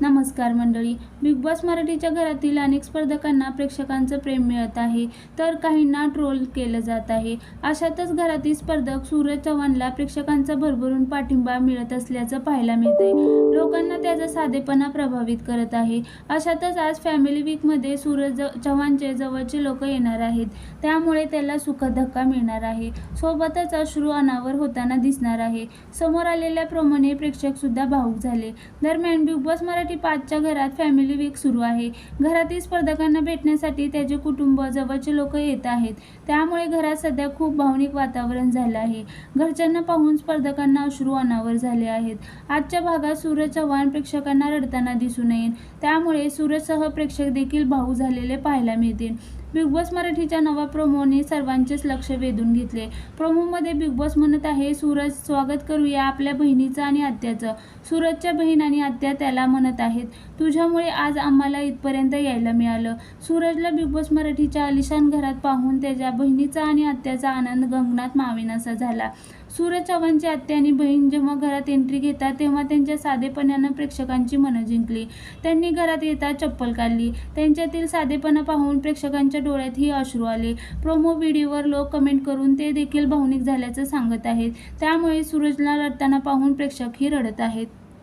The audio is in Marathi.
नमस्कार मंडळी बिग बॉस मराठीच्या घरातील अनेक स्पर्धकांना प्रेक्षकांचं प्रेम मिळत आहे तर काहींना ट्रोल केलं जात आहे. अशातच घरातील स्पर्धक सूरज चव्हाणला प्रेक्षकांचा भरभरून पाठिंबा मिळत असल्याचं पाहायला मिळतंय. लोकांना त्याचा साधेपणा प्रभावित करत आहे. अशातच आज फॅमिली वीकमध्ये सूरज चव्हाणचे जवळचे लोक येणार आहेत. त्यामुळे त्याला सुखधक्का मिळणार आहे. सोबतच अश्रू अनावर होताना दिसणार आहे. समोर आलेल्या प्रमाणे प्रेक्षक सुद्धा झाले. दरम्यान बिग बॉस मराठी पाचच्या घरात फॅमिली वीक सुरू आहे. घरातील स्पर्धकांना भेटण्यासाठी त्याचे कुटुंब जवळचे लोक येत आहेत. त्यामुळे घरात सध्या खूप भावनिक वातावरण झालं आहे. घरच्यांना पाहून स्पर्धकांना अश्रू अनावर झाले आहेत. आजच्या भागात सूरज चव्हाण प्रेक्षकांना रडताना दिसून येईल. त्यामुळे सूरजसह प्रेक्षक देखील भाऊ झालेले पाहायला मिळतील. बिग बॉस मराठीच्या नवा प्रोमोने सर्वांचेच लक्ष वेधून घेतले. प्रोमोमध्ये बिग बॉस म्हणत आहे सूरज स्वागत करूया आपल्या बहिणीचं आणि आत्याचं. सूरजच्या बहीण आणि आत्या त्याला म्हणत आहेत तुझ्यामुळे आज आम्हाला इथपर्यंत यायला मिळालं. सूरजला बिग बॉस मराठीच्या आलिशान घरात पाहून त्याच्या बहिणीचा आणि आत्याचा आनंद गगनात मावेनासा झाला. सूरज चव्हाणची आत्या आणि बहीण जेव्हा घरात एंट्री घेतात तेव्हा त्यांच्या साधेपणानं प्रेक्षकांची मनं जिंकली. त्यांनी घरात येता चप्पल काढली. त्यांच्यातील साधेपणा पाहून प्रेक्षकांच्या डोळ्यातही अश्रू आले. प्रोमो व्हिडिओवर लोक कमेंट करून ते देखील भावनिक झाल्याचं सांगत आहेत. त्यामुळे सूरजला रडताना पाहून प्रेक्षकही रडत आहेत.